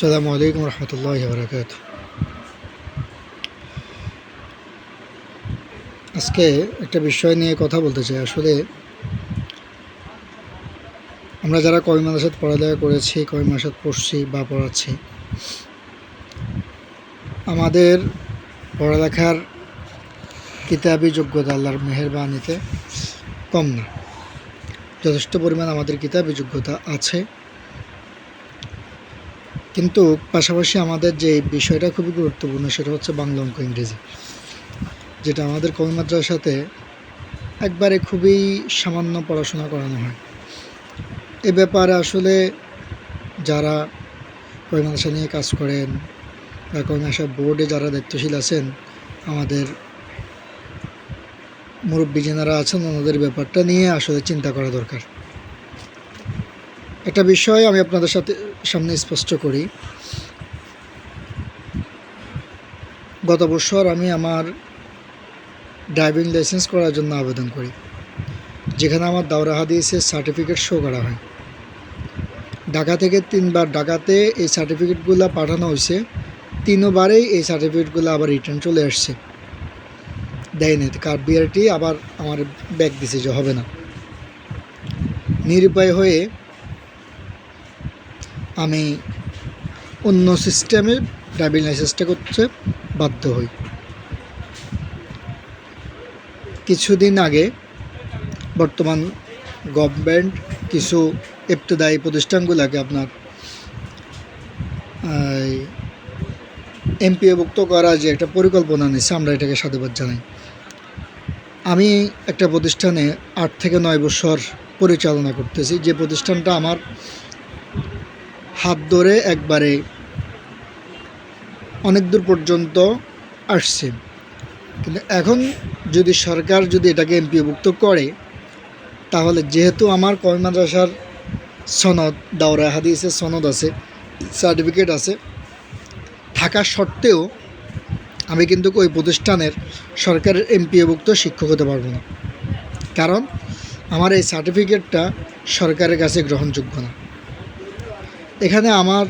আসসালামু আলাইকুম রহমতুল্লাহ বরকাত আজকে একটা বিষয় নিয়ে কথা বলতে চাই। আসলে আমরা যারা কবি মাদ্রাসাত পড়ালেখা করেছি কবি মাদ্রাসাত পড়ছি বা পড়াচ্ছি, আমাদের পড়ালেখার কিতাবি যোগ্যতা আল্লাহর মেহেরবানিতে কম না। যথেষ্ট পরিমাণ আমাদের কিতাবি যোগ্যতা আছে। কিন্তু পাশাপাশি আমাদের যে বিষয়টা খুবই গুরুত্বপূর্ণ সেটা হচ্ছে বাংলা অঙ্ক ইংরেজি, যেটা আমাদের কবি মাদ্রাসাতে একবারে খুবই সামান্য পড়াশোনা করানো হয়। এ ব্যাপারে আসলে যারা কবি নিয়ে কাজ করেন বা কবি বোর্ডে যারা দায়িত্বশীল আছেন, আমাদের মুরব্বী যেনারা আছেন ওনাদের ব্যাপারটা নিয়ে আসলে চিন্তা করা দরকার। একটা বিষয় আমি আপনাদের সাথে সামনে স্পষ্ট করি। গত বছর আমি আমার ড্রাইভিং লাইসেন্স করার জন্য আবেদন করি, যেখানে আমার দাওরা হাদিসের সার্টিফিকেট শো করা হয়। ঢাকা থেকে তিনবার, ঢাকাতে এই সার্টিফিকেটগুলো পাঠানো হয়েছে, তিনবারেই এই সার্টিফিকেটগুলো আবার রিটার্ন চলে আসছে। দেয়নি কার বিআরটি আবার আমার ব্যাগ দিছে যে হবে না। নিরুপায় হয়ে আমি অন্য সিস্টেমে ড্রাইভিং লাইসেন্সটা করতে বাধ্য হই। কিছুদিন আগে বর্তমান গভর্নমেন্ট কিছু ইবতদায়ী প্রতিষ্ঠানগুলোকে আপনার এমপিওভুক্ত করার যে একটা পরিকল্পনা নিচ্ছে আমরা এটাকে সাধুবাদ জানাই। আমি একটা প্রতিষ্ঠানে আট থেকে নয় বছর পরিচালনা করতেছি। যে প্রতিষ্ঠানটা আমার হাত ধরে একবারে অনেক দূর পর্যন্ত আসছে। কিন্তু এখন যদি সরকার যদি এটাকে এমপিভুক্ত করে, তাহলে যেহেতু আমার কমি মাদ্রাসার সনদ, দাওরা হাদিসের সনদ আছে, সার্টিফিকেট আছে, থাকা সত্ত্বেও আমি কিন্তু ওই প্রতিষ্ঠানের সরকারের এমপিভুক্ত শিক্ষক হতে পারব না। কারণ আমার এই সার্টিফিকেটটা সরকারের কাছে গ্রহণযোগ্য না। এখানে আমার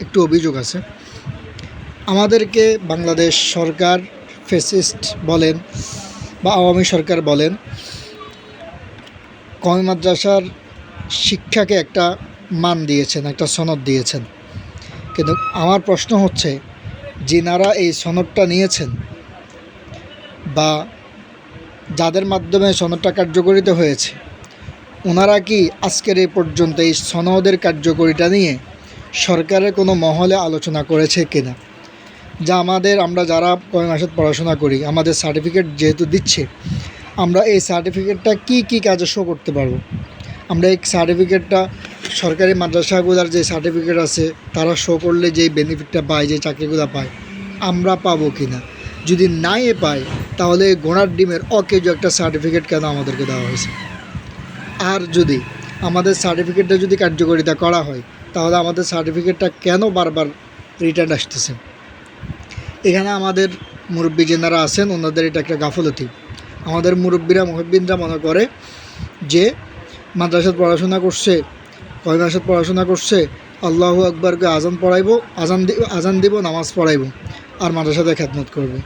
একটু অভিযোগ আছে। আমাদেরকে বাংলাদেশ সরকার ফেসিস্ট বলেন বা আওয়ামী সরকার বলেন কমি মাদ্রাসার শিক্ষাকে একটা মান দিয়েছেন, একটা সনদ দিয়েছেন। কিন্তু আমার প্রশ্ন হচ্ছে, যিনারা এই সনদটা নিয়েছেন বা যাদের মাধ্যমে সনদটা কার্যকরিত হয়েছে ওনারা কি আজকের এই পর্যন্ত এই সনদের কার্যকরিতা নিয়ে সরকারের কোনো মহলে আলোচনা করেছে কিনা? যা আমাদের, আমরা যারা কয়েক মাসে পড়াশোনা করি, আমাদের সার্টিফিকেট যেহেতু দিচ্ছে, আমরা এই সার্টিফিকেটটা কি কি কাজে শো করতে পারব? আমরা এই সার্টিফিকেটটা সরকারি মাদ্রাসাগুলোর যে সার্টিফিকেট আছে, তারা শো করলে যেই বেনিফিটটা পায় যে চাকরিগুলো পায়, আমরা পাবো কি না যদি নাই পাই তাহলে গোড়ার ডিমের অকেজো একটা সার্টিফিকেট কেন আমাদেরকে দেওয়া হয়েছে? আর যদি আমাদের সার্টিফিকেটটা যদি কার্যকারিতা করা হয়, তাহলে আমাদের সার্টিফিকেটটা কেন বারবার রিটার্ন আসতেছে? এখানে আমাদের মুরব্বী যেনারা আছেন, ওনাদের এটা একটা গাফলতি। আমাদের মুরব্বীরা মুহব্বিনরা মনে করে যে মাদ্রাসাত পড়াশোনা করছে, কয় পড়াশোনা করছে, আল্লাহু আকবরকে আজান পড়াইব, আজান দিব আজান দিব, নামাজ পড়াইবো, আর মাদ্রাসাতে খ্যাতমত করবে।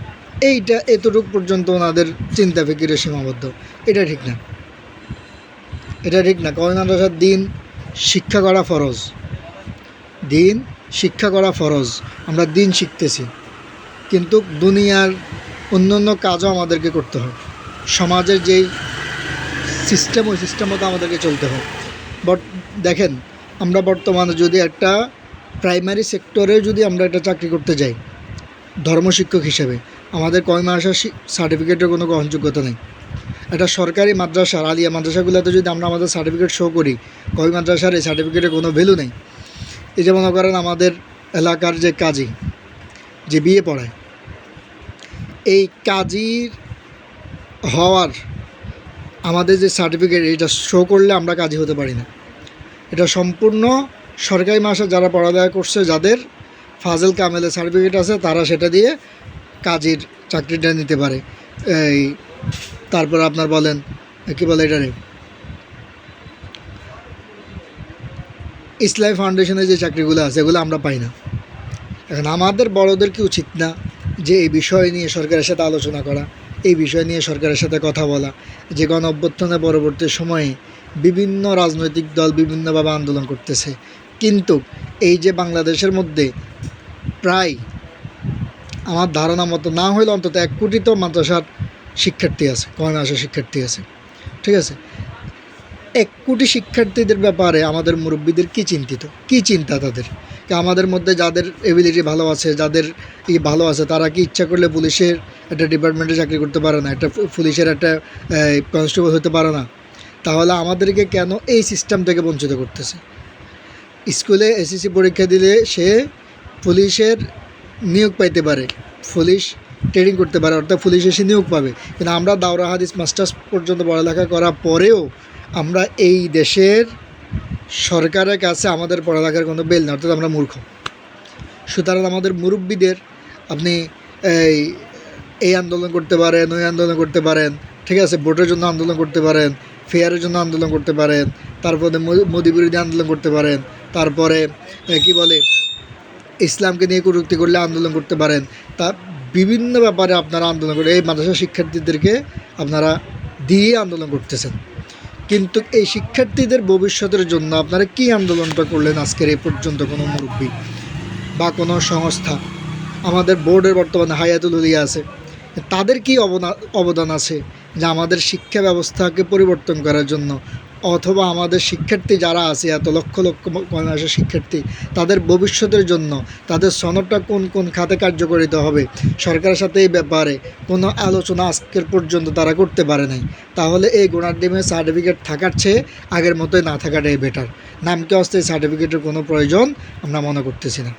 এইটা এতটুক পর্যন্ত ওনাদের চিন্তা ফিকিরে সীমাবদ্ধ। এটা ঠিক না। এটা ঠিক না। মাদ্রাসার দিন শিক্ষা করা ফরজ। দিন শিক্ষা করা ফরজ। আমরা দিন শিখতেছি। কিন্তু দুনিয়ার অন্য অন্য কাজও আমাদেরকে করতে হয় সমাজের যেই সিস্টেম ওই সিস্টেম মতো আমাদেরকে চলতে হয় বট দেখেন, আমরা বর্তমানে যদি একটা প্রাইমারি সেক্টরে যদি আমরা একটা চাকরি করতে যাই, ধর্মশিক্ষক হিসেবে, আমাদের কয় মাসের সার্টিফিকেটের কোনো গ্রহণযোগ্যতা নেই। একটা সরকারি মাদ্রাসার আলিয়া মাদ্রাসাগুলোতে যদি আমরা আমাদের সার্টিফিকেট শো করি, কবি মাদ্রাসার এই সার্টিফিকেটের কোনো ভ্যালু নেই। এই যে মনে করেন আমাদের এলাকার যে কাজী, যে বিয়ে পড়ায়, এই কাজীর হওয়ার আমাদের যে সার্টিফিকেট এটা শো করলে আমরা কাজী হতে পারি না। এটা সম্পূর্ণ সরকারি মাসে যারা পড়ালেখা করছে, যাদের ফাজল কামেলের সার্টিফিকেট আছে, তারা সেটা দিয়ে কাজীর চাকরিটা নিতে পারে। এই তারপর আপনার বলেন কী বলে এটারে? ইসলামী ফাউন্ডেশনের যে চাকরিগুলো আছে, এগুলো আমরা পাই না। এখন আমাদের বড়দের কি উচিত না যে এই বিষয় নিয়ে সরকারের সাথে আলোচনা করা, এই বিষয় নিয়ে সরকারের সাথে কথা বলা, যে গণ অভ্যুত্থানের পরবর্তী সময়ে বিভিন্ন রাজনৈতিক দল বিভিন্নভাবে আন্দোলন করতেছে। কিন্তু এই যে বাংলাদেশের মধ্যে প্রায় আমার ধারণা মতো না হলে অন্তত এক কোটি তো মাদ্রাসার শিক্ষার্থী আছে কয় মাসের শিক্ষার্থী আছে, ঠিক আছে? এক কোটি শিক্ষার্থীদের ব্যাপারে আমাদের মুরব্বীদের কি চিন্তিত? কি চিন্তা তাদের? আমাদের মধ্যে যাদের এবিলিটি ভালো আছে, যাদের ই ভালো আছে, তারা কি ইচ্ছা করলে পুলিশের একটা ডিপার্টমেন্টে চাকরি করতে পারে না, একটা পুলিশের একটা কনস্টেবল হতে পারে না? তাহলে আমাদেরকে কেন এই সিস্টেম থেকে বঞ্চিত করতেছে? স্কুলে এসএসসি পরীক্ষা দিলে সে পুলিশের নিয়োগ পাইতে পারে। পুলিশ ট্রেনিং করতে পারে, অর্থাৎ পুলিশ এসে নিয়োগ পাবে। কিন্তু আমরা দাওরা হাদিস মাস্টার্স পর্যন্ত পড়ালেখা করার পরেও আমরা এই দেশের সরকারের কাছে আমাদের পড়ালেখার কোনো বেল না অর্থাৎ আমরা মূর্খ। সুতরাং আমাদের মুরব্বীদের আপনি এই এই আন্দোলন করতে পারেন, ওই আন্দোলন করতে পারেন, ঠিক আছে, ভোটের জন্য আন্দোলন করতে পারেন ফেয়ারের জন্য আন্দোলন করতে পারেন, তারপরে মোদি বিরোধী আন্দোলন করতে পারেন, তারপরে কি বলে, ইসলামকে নিয়ে কটূক্তি করলে আন্দোলন করতে পারেন, তা বিভিন্ন ব্যাপারে আপনারা আন্দোলন করে এই মাদ্রাসা শিক্ষার্থীদেরকে আপনারা দিয়ে আন্দোলন করতেছেন। কিন্তু এই শিক্ষার্থীদের ভবিষ্যতের জন্য আপনারা কি আন্দোলনটা করলেন আজকের এই পর্যন্ত কোনো মুরব্বী বা কোনো সংস্থা? আমাদের বোর্ডের বর্তমানে হায়াতুল উলিয়া আছে। তাদের কি অবদান আছে যে আমাদের শিক্ষা ব্যবস্থাকে পরিবর্তন করার জন্য অথবা আমাদের শিক্ষার্থী যারা আছে, এত লক্ষ লক্ষ মানুষের শিক্ষার্থী, তাদের ভবিষ্যতের জন্য তাদের সনদটা কোন কোন খাতে কার্যকরিত হবে, সরকারের সাথে এই ব্যাপারে কোনো আলোচনা আজকের পর্যন্ত তারা করতে পারে নাই। তাহলে এই গুণাডিমের সার্টিফিকেট থাকার চেয়ে আগের মতোই না থাকাটাই বেটার নামকে অস্থায়ী সার্টিফিকেটের কোনো প্রয়োজন আমরা মনে করতেছি না।